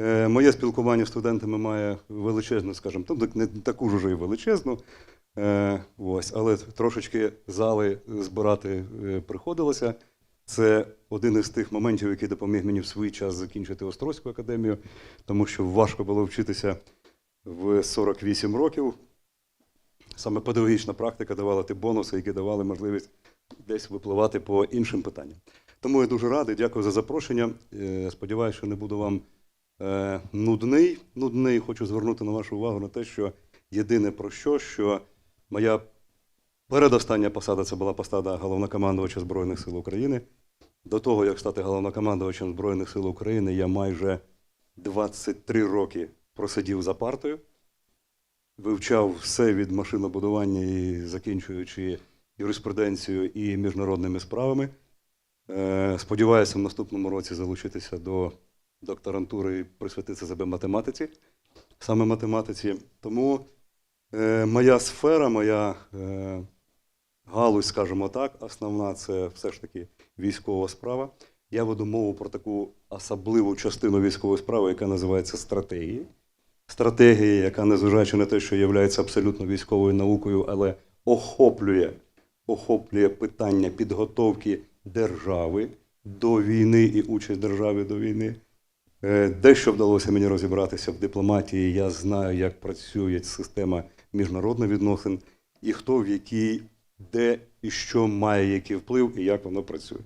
Е, Моє спілкування з студентами має величезну, скажімо, тобто не таку ж уже і величезну. Е, ось, але трошечки зали збирати е, приходилося. Це один із тих моментів, який допоміг мені в свій час закінчити Острозьку академію, тому що важко було вчитися в 48 років. Саме педагогічна практика давала ті бонуси, які давали можливість десь випливати по іншим питанням. Тому я дуже радий, дякую за запрошення. Сподіваюся, що не буду вам нудний. Нудний хочу звернути на вашу увагу на те, що єдине про що, що моя передостання посада це була посада головнокомандувача Збройних сил України. До того, як стати головнокомандувачем Збройних сил України, я майже 23 роки просидів за партою, вивчав все від машинобудування і закінчуючи юриспруденцією і міжнародними справами. Е, Сподіваюся, в наступному році залучитися до докторантури присвятити себе математиці, саме математиці. Тому е, моя сфера, моя е, галузь, скажімо так, основна це все ж таки військова справа. Я веду мову про таку особливу частину військової справи, яка називається стратегії. Стратегія, яка, незважаючи на те, що є абсолютно військовою наукою, але охоплює, охоплює питання підготовки держави до війни і участь держави до війни. Е, Дещо вдалося мені розібратися в дипломатії. Я знаю, як працює система міжнародних відносин, і хто в якій, де і що має який вплив, і як воно працює.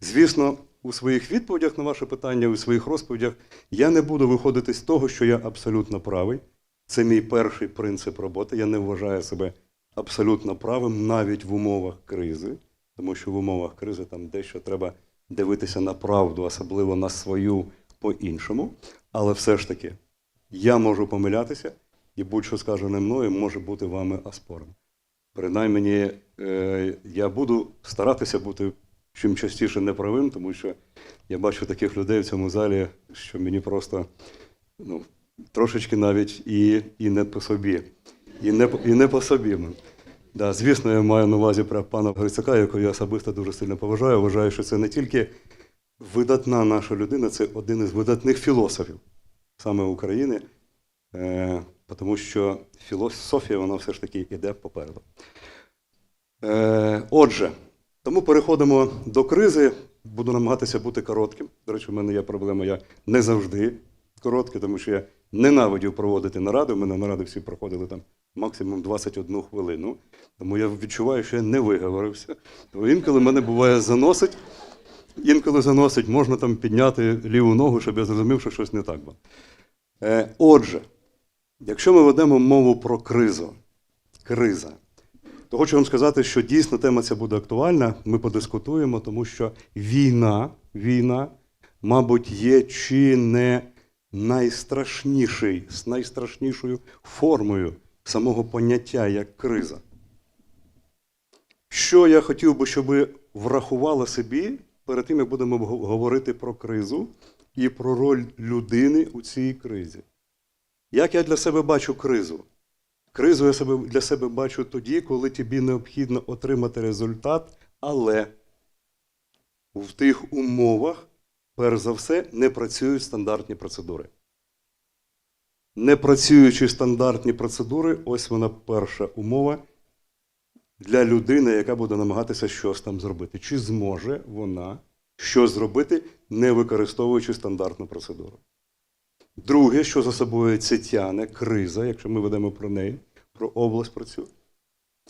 Звісно, у своїх відповідях на ваше питання, у своїх розповідях я не буду виходити з того, що я абсолютно правий. Це мій перший принцип роботи. Я не вважаю себе абсолютно правим навіть в умовах кризи, тому що в умовах кризи там дещо треба дивитися на правду, особливо на свою по-іншому. Але все ж таки, я можу помилятися, і будь-що сказане мною може бути вами оспорено. Принаймні, е, я буду старатися бути чим частіше неправим, тому що я бачу таких людей в цьому залі, що мені просто ну, трошечки навіть і, і не по собі. І не, і не по собі. Да, звісно, я маю на увазі про пана Грицака, якого я особисто дуже сильно поважаю. Вважаю, що це не тільки видатна наша людина, це один із видатних філософів саме України, е, тому що філософія вона все ж таки йде попереду. Е, отже, тому переходимо до кризи. Буду намагатися бути коротким. До речі, в мене є проблема, я не завжди короткий, тому що я ненавидів проводити наради. У мене наради всі проходили там максимум 21 хвилину. Тому я відчуваю, що я не виговорився. Тому інколи мене буває заносить, інколи заносить, можна там підняти ліву ногу, щоб я зрозумів, що щось не так було. Е, отже, якщо ми ведемо мову про кризу, криза, то хочу вам сказати, що дійсно тема ця буде актуальна. Ми подискутуємо, тому що війна, війна, мабуть, є чи не найстрашніший, з найстрашнішою формою самого поняття як криза. Що я хотів би, щоб ви врахували собі перед тим, як будемо говорити про кризу і про роль людини у цій кризі. Як я для себе бачу кризу? Кризу я себе, для себе бачу тоді, коли тобі необхідно отримати результат, але в тих умовах, перш за все, не працюють стандартні процедури. Не працюючи стандартні процедури, ось вона перша умова для людини, яка буде намагатися щось там зробити. Чи зможе вона щось зробити, не використовуючи стандартну процедуру? Друге, що за собою це тяне, криза, якщо ми ведемо про неї, про область про цю,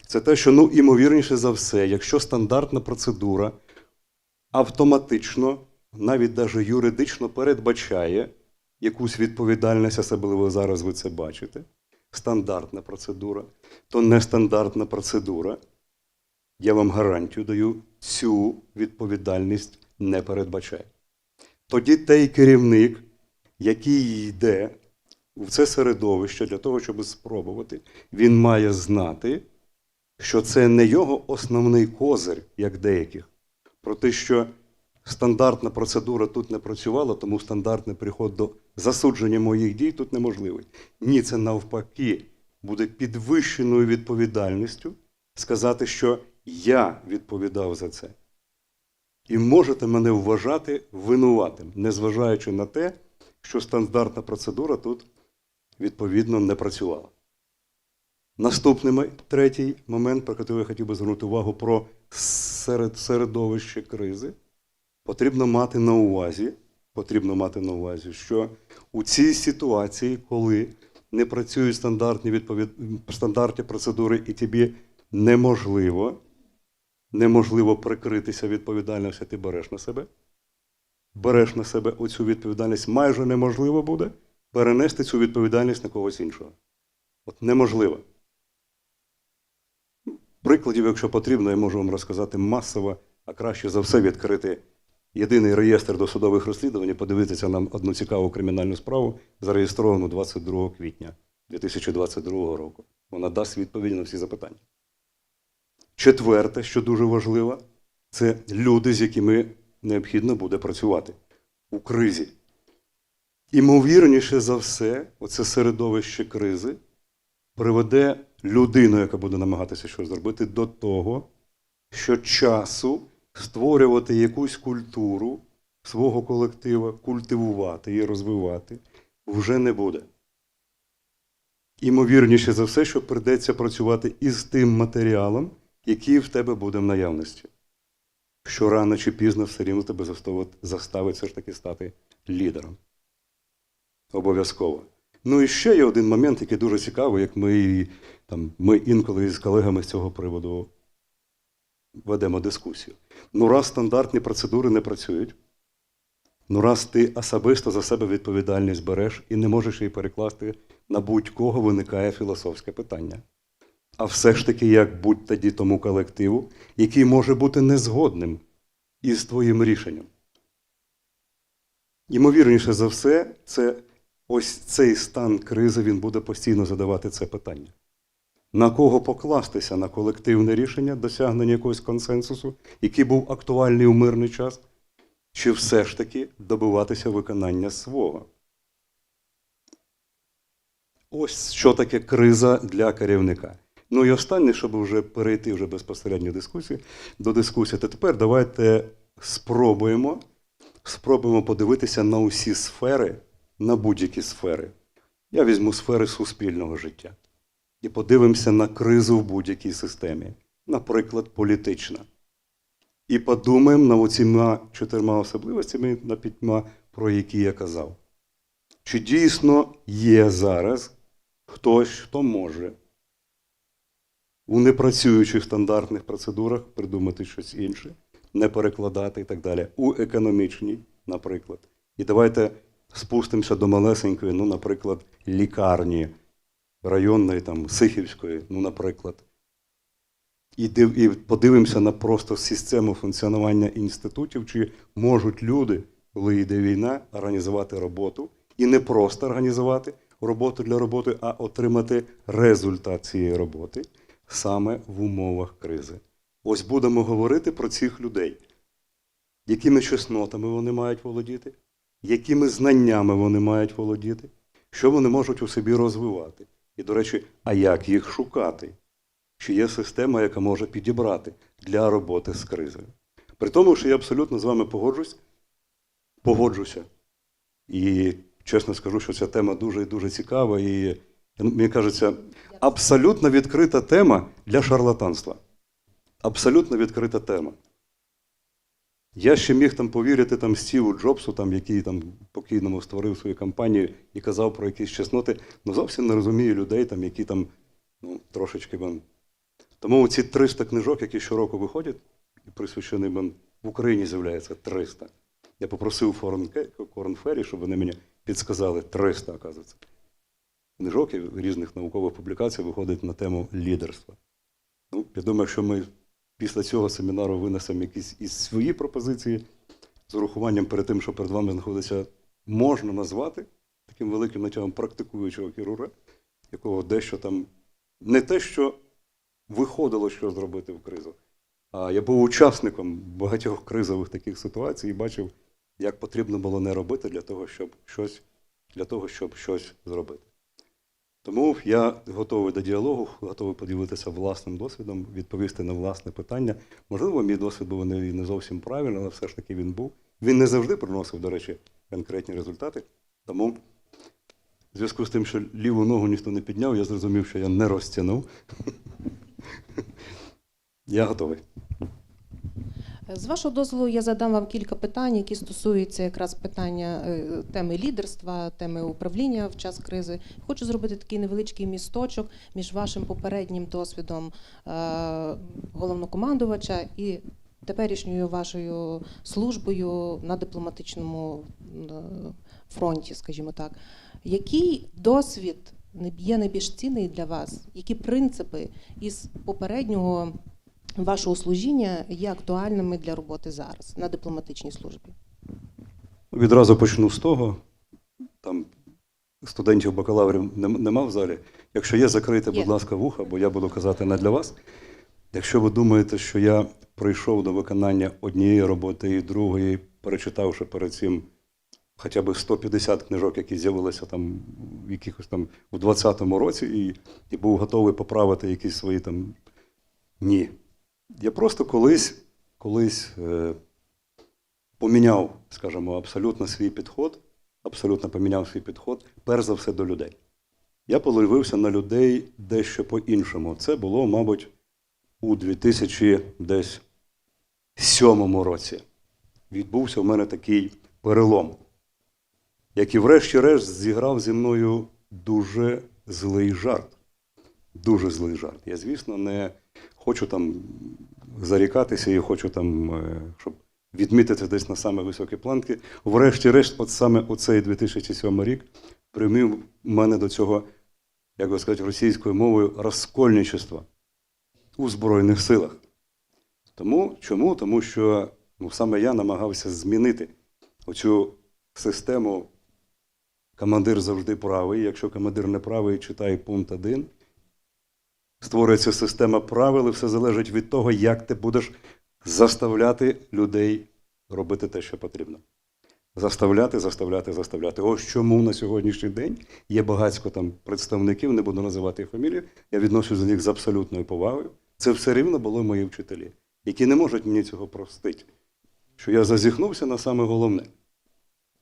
це те, що, ну, імовірніше за все, якщо стандартна процедура автоматично, навіть даже юридично передбачає якусь відповідальність, особливо зараз ви це бачите, стандартна процедура, то нестандартна процедура, я вам гарантію даю, цю відповідальність не передбачає. Тоді той керівник, який йде в це середовище для того, щоб спробувати, він має знати, що це не його основний козир, як деяких, про те, що стандартна процедура тут не працювала, тому стандартний приход до засудження моїх дій тут неможливий. Ні, це навпаки буде підвищеною відповідальністю сказати, що я відповідав за це. І можете мене вважати винуватим, незважаючи на те, що стандартна процедура тут відповідно не працювала. Наступний третій момент, про який я хотів би звернути увагу, про серед, середовище кризи, потрібно мати на увазі, потрібно мати на увазі, що у цій ситуації, коли не працюють стандартні, відповід... стандартні процедури, і тобі неможливо, неможливо прикритися відповідальністю, ти береш на себе. Береш на себе оцю відповідальність, майже неможливо буде перенести цю відповідальність на когось іншого. От неможливо. Прикладів, якщо потрібно, я можу вам розказати масово, а краще за все відкрити єдиний реєстр досудових розслідувань подивитися нам одну цікаву кримінальну справу, зареєстровану 22 квітня 2022 року. Вона дасть відповіді на всі запитання. Четверте, що дуже важливо, це люди, з якими необхідно буде працювати у кризі. Імовірніше за все, оце середовище кризи приведе людину, яка буде намагатися щось зробити, до того, що часу створювати якусь культуру свого колектива, культивувати і розвивати вже не буде. Імовірніше за все, що прийдеться працювати із тим матеріалом, який в тебе буде в наявності. Що рано чи пізно все рівно тебе заставить, все ж таки стати лідером. Обов'язково. Ну і ще є один момент, який дуже цікавий, як ми, там, ми інколи з колегами з цього приводу ведемо дискусію. Ну, раз стандартні процедури не працюють, ну раз ти особисто за себе відповідальність береш і не можеш її перекласти на будь-кого, виникає філософське питання. А все ж таки, як будь тоді тому колективу, який може бути незгодним із твоїм рішенням. Ймовірніше за все, це ось цей стан кризи він буде постійно задавати це питання. На кого покластися на колективне рішення досягнення якогось консенсусу, який був актуальний у мирний час, чи все ж таки добиватися виконання свого? Ось що таке криза для керівника. Ну і останнє, щоб вже перейти вже безпосередньо дискусії, до дискусії, то тепер давайте спробуємо, спробуємо подивитися на усі сфери, на будь-які сфери. Я візьму сфери суспільного життя і подивимося на кризу в будь-якій системі, наприклад, політична. І подумаємо над оціма чотирма особливостями, на п'ятьма, про які я казав. Чи дійсно є зараз хтось, хто може у непрацюючих стандартних процедурах придумати щось інше, не перекладати і так далі, у економічній, наприклад. І давайте спустимося до малесенької, ну, наприклад, лікарні районної, там, Сихівської, ну, наприклад. І, див, і подивимося на просто систему функціонування інститутів, чи можуть люди, коли йде війна, організувати роботу. І не просто організувати роботу для роботи, а отримати результат цієї роботи саме в умовах кризи. Ось будемо говорити про цих людей, якими чеснотами вони мають володіти, якими знаннями вони мають володіти, що вони можуть у собі розвивати. І, до речі, а як їх шукати? Чи є система, яка може підібрати для роботи з кризою? При тому, що я абсолютно з вами погоджусь, погоджуся. І чесно скажу, що ця тема дуже і дуже цікава, і мені кажеться, абсолютно відкрита тема для шарлатанства. Абсолютно відкрита тема. Я ще міг там повірити там Стіву Джобсу, там, який там покійному створив свою компанію і казав про якісь чесноти, ну зовсім не розумію людей, там, які там ну, трошечки вам. Тому ці 300 книжок, які щороку виходять, і присвячені вам в Україні з'являється 300. Я попросив Корнфері, щоб вони мені підсказали 300, оказується. Книжок і різних наукових публікацій виходить на тему лідерства. Ну, я думаю, що ми після цього семінару винесемо якісь із свої пропозиції з урахуванням перед тим, що перед вами знаходиться, можна назвати таким великим началом практикуючого хірурга, якого дещо там не те, що виходило, що зробити в кризу, а я був учасником багатьох кризових таких ситуацій і бачив, як потрібно було не робити для того, щоб щось, для того, щоб щось зробити. Тому я готовий до діалогу, готовий поділитися власним досвідом, відповісти на власне питання. Можливо, мій досвід був не, не зовсім правильний, але все ж таки він був. Він не завжди приносив, до речі, конкретні результати. Тому в зв'язку з тим, що ліву ногу ніхто не підняв, я зрозумів, що я не розтягнув. Я готовий. З вашого дозволу я задам вам кілька питань, які стосуються якраз питання е, теми лідерства, теми управління в час кризи. Хочу зробити такий невеличкий місточок між вашим попереднім досвідом е, головнокомандувача і теперішньою вашою службою на дипломатичному е, фронті, скажімо так. Який досвід є найбільш цінний для вас? Які принципи із попереднього вашого служіння є актуальними для роботи зараз на дипломатичній службі? Відразу почну з того. Там студентів бакалаврів нема в залі. Якщо є, закрийте, Є. будь ласка, вуха, бо я буду казати не для вас. Якщо ви думаєте, що я прийшов до виконання однієї роботи і другої, перечитавши перед цим хоча б 150 книжок, які з'явилися там в якихось там у 20-му році, і, і був готовий поправити якісь свої там. Ні. Я просто колись, колись е, поміняв, скажімо, абсолютно свій підход, абсолютно поміняв свій підход, перш за все до людей. Я подивився на людей дещо по-іншому. Це було, мабуть, у 2007 році. Відбувся в мене такий перелом, який, врешті-решт, зіграв зі мною дуже злий жарт. Дуже злий жарт. Я, звісно, не хочу там зарікатися і хочу там, е, щоб відмітити десь на саме високі планки. Врешті-решт, от саме оцей 2007 рік примів мене до цього, як би сказати, російською мовою розкольничества у Збройних силах. Тому чому? Тому що ну, саме я намагався змінити оцю систему. Командир завжди правий. Якщо командир не правий, читай пункт 1. Створюється система правил, і все залежить від того, як ти будеш заставляти людей робити те, що потрібно. Заставляти, заставляти, заставляти. Ось чому на сьогоднішній день є багатько там представників, не буду називати їх фамілії, я відношусь до них з абсолютною повагою. Це все рівно були мої вчителі, які не можуть мені цього простити. Що я зазіхнувся на саме головне.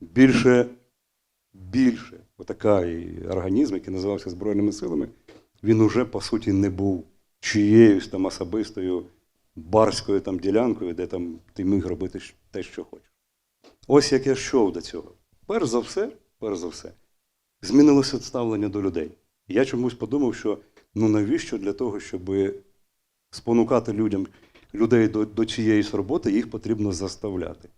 Більше, більше, отакий організм, який називався Збройними силами, він уже, по суті, не був чиєюсь там особистою барською там ділянкою, де там ти міг робити те, що хочеш. Ось як я йшов до цього. Перш за все, перш за все, змінилося ставлення до людей. Я чомусь подумав, що ну навіщо для того, щоб спонукати людям, людей до, до чиєїсь роботи, їх потрібно заставляти.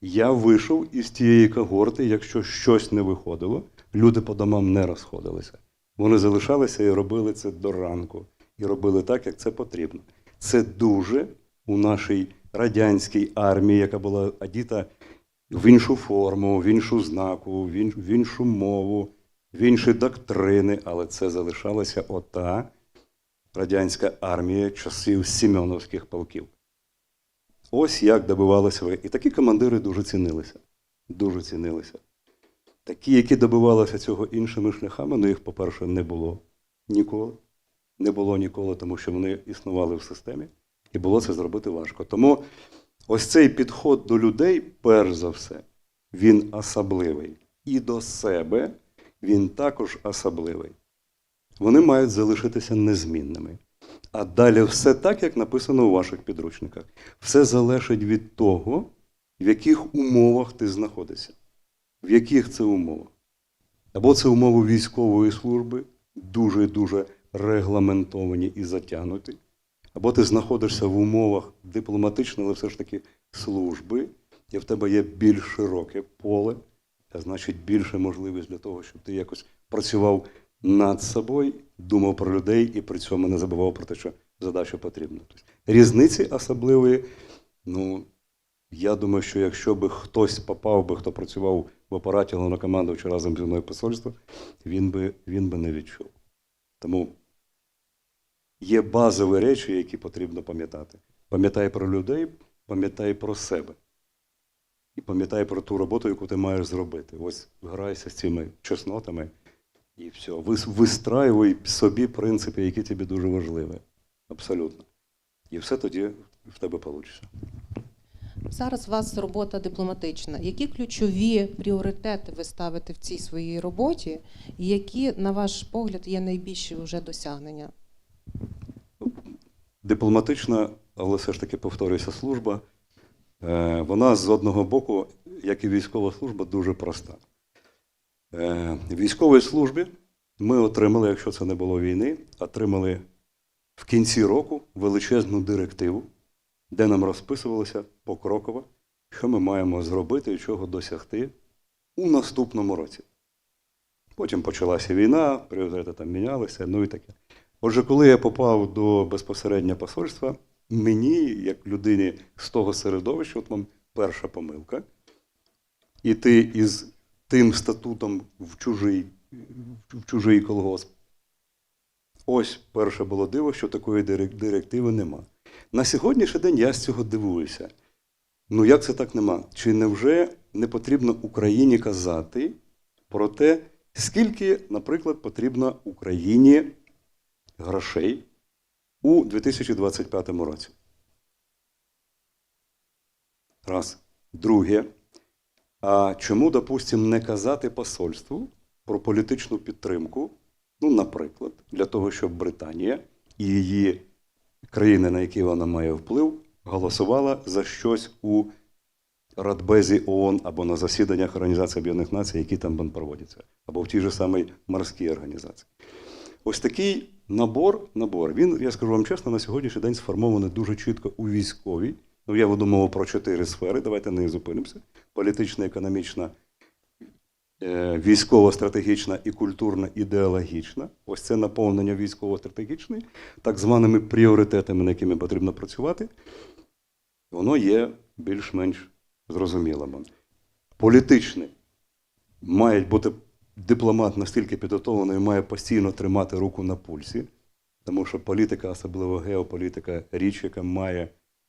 Я вийшов із тієї когорти, якщо щось не виходило, люди по домам не розходилися. Вони залишалися і робили це до ранку. І робили так, як це потрібно. Це дуже у нашій радянській армії, яка була одіта в іншу форму, в іншу знаку, в ін- в іншу мову, в інші доктрини, але це залишалася ота радянська армія часів Сімеоновських полків. Ось як добивалися ви. І такі командири дуже цінилися. Дуже цінилися. Такі, які добивалися цього іншими шляхами, ну їх, по-перше, не було ніколи. Не було ніколи, тому що вони існували в системі, і було це зробити важко. Тому ось цей підход до людей, перш за все, він особливий. І до себе він також особливий. Вони мають залишитися незмінними. А далі все так, як написано у ваших підручниках. Все залежить від того, в яких умовах ти знаходишся. В яких це умовах? Або це умови військової служби, дуже дуже регламентовані і затягнуті, або ти знаходишся в умовах дипломатичної, але все ж таки служби, і в тебе є більш широке поле, а значить більше можливість для того, щоб ти якось працював над собою, думав про людей і при цьому не забував про те, що задача потрібна. Тобто, різниці особливої, ну, я думаю, що якщо би хтось попав би, хто працював в апараті головнокомандувача разом зі мною посольства, він би, він би не відчув. Тому є базові речі, які потрібно пам'ятати. Пам'ятай про людей, пам'ятай про себе. І пам'ятай про ту роботу, яку ти маєш зробити. Ось грайся з цими чеснотами і все. Вис- Вистраюй собі принципи, які тобі дуже важливі. Абсолютно. І все тоді в тебе вийде. Зараз у вас робота дипломатична. Які ключові пріоритети ви ставите в цій своїй роботі, і які, на ваш погляд, є найбільші вже досягнення? Дипломатична, але все ж таки повторюється служба. Е, Вона з одного боку, як і військова служба, дуже проста. Е, В військовій службі ми отримали, якщо це не було війни, отримали в кінці року величезну директиву, де нам розписувалося покроково, що ми маємо зробити і чого досягти у наступному році. Потім почалася війна, пріоритети там мінялися, ну і таке. Отже, коли я попав до безпосередньо посольства, мені, як людині з того середовища, от вам перша помилка, іти із тим статутом в чужий, в чужий колгосп. Ось перше було диво, що такої директиви нема. На сьогоднішній день я з цього дивуюся. Ну як це так нема? Чи невже не потрібно Україні казати про те, скільки, наприклад, потрібно Україні грошей у 2025 році? Раз. Друге. А чому, допустимо, не казати посольству про політичну підтримку? Ну, наприклад, для того, щоб Британія і її країни, на які вона має вплив, голосувала за щось у Радбезі ООН або на засіданнях Організації Об'єднаних Націй, які там проводяться, або в тій же самій морській організації. Ось такий набор, набор, він, я скажу вам чесно, на сьогоднішній день сформований дуже чітко у військовій. Ну, я веду про чотири сфери, давайте них зупинимося: політична, економічна, військово-стратегічна і культурно-ідеологічна. Ось це наповнення військово-стратегічної, так званими пріоритетами, на якими потрібно працювати, воно є більш-менш зрозумілим. Політичне має бути дипломат настільки підготовлений, має постійно тримати руку на пульсі, тому що політика, особливо геополітика, річ, яка має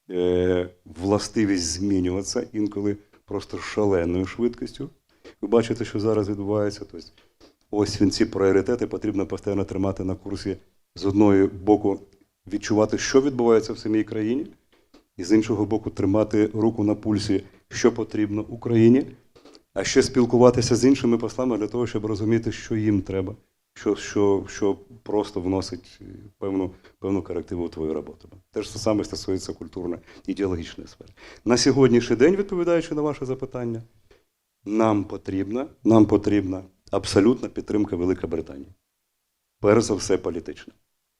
е, властивість змінюватися інколи просто шаленою швидкістю. Ви бачите, що зараз відбувається. Тобто, ось він ці пріоритети потрібно постійно тримати на курсі з одного боку, відчувати, що відбувається в самій країні, і з іншого боку, тримати руку на пульсі, що потрібно Україні, а ще спілкуватися з іншими послами для того, щоб розуміти, що їм треба, що, що, що просто вносить певну, певну корективу у твою роботу. Те ж саме стосується культурно-ідеологічної сфери. На сьогоднішній день, відповідаючи на ваше запитання, нам потрібна, нам потрібна абсолютна підтримка Великої Британії. Перш за все політична.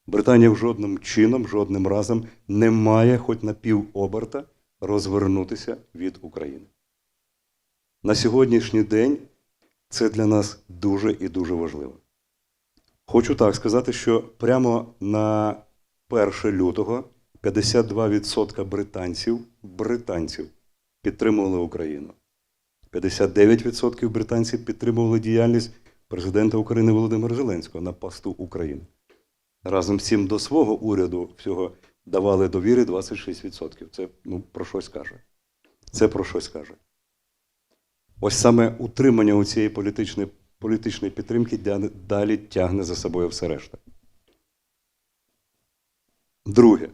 Британія жодним чином, жодним разом не має хоч на півоберта розвернутися від України. На сьогоднішній день це для нас дуже і дуже важливо. Хочу так сказати, що прямо на 1 лютого 52% британців, британців підтримували Україну. 59% британців підтримували діяльність президента України Володимира Зеленського на посту України. Разом з цим до свого уряду всього давали довіри 26%. Це ну, про щось каже. Це про щось каже. Ось саме утримання у цієї політичної, політичної підтримки далі тягне за собою все решта. Друге,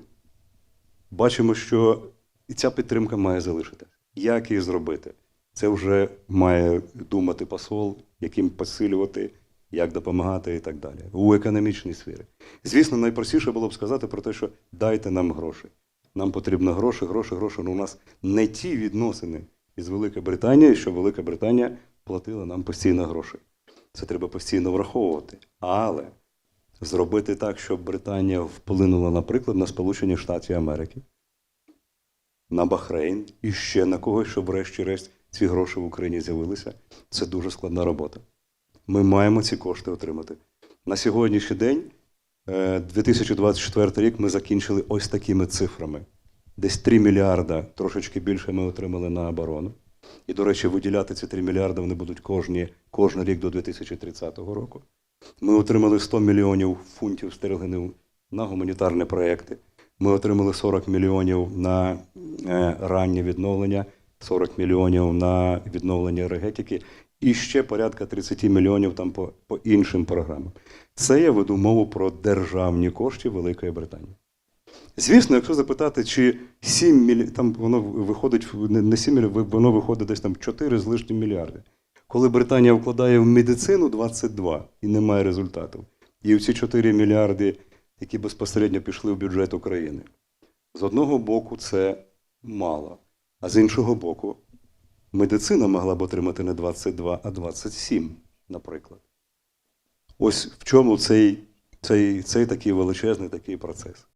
бачимо, що і ця підтримка має залишитися. Як її зробити? Це вже має думати посол, яким посилювати, як допомагати і так далі. У економічній сфері. Звісно, найпростіше було б сказати про те, що дайте нам гроші. Нам потрібно гроші, гроші, гроші. Ну, у нас не ті відносини із Великою Британією, що Велика Британія платила нам постійно гроші. Це треба постійно враховувати. Але зробити так, щоб Британія вплинула, наприклад, на Сполучені Штати Америки, на Бахрейн і ще на когось, щоб врешті-решт ці гроші в Україні з'явилися, це дуже складна робота. Ми маємо ці кошти отримати. На сьогоднішній день, е, 2024 рік, ми закінчили ось такими цифрами. Десь 3 мільярда, трошечки більше ми отримали на оборону. І, до речі, виділяти ці 3 мільярди вони будуть кожні, кожен рік до 2030 року. Ми отримали 100 мільйонів фунтів стерлингів на гуманітарні проекти. Ми отримали 40 мільйонів на е, раннє відновлення, 40 мільйонів на відновлення енергетики і ще порядка 30 мільйонів там по, по іншим програмам. Це я веду мову про державні кошти Великої Британії. Звісно, якщо запитати, чи 7 мільярдів, там воно виходить, не не 7 мільярдів, воно виходить десь там 4 з лишнім мільярди. Коли Британія вкладає в медицину 22 і немає результату, і ці 4 мільярди, які безпосередньо пішли в бюджет України, з одного боку це мало, а з іншого боку, медицина могла б отримати не 22, а 27, наприклад. Ось в чому цей, цей, цей такий величезний такий процес.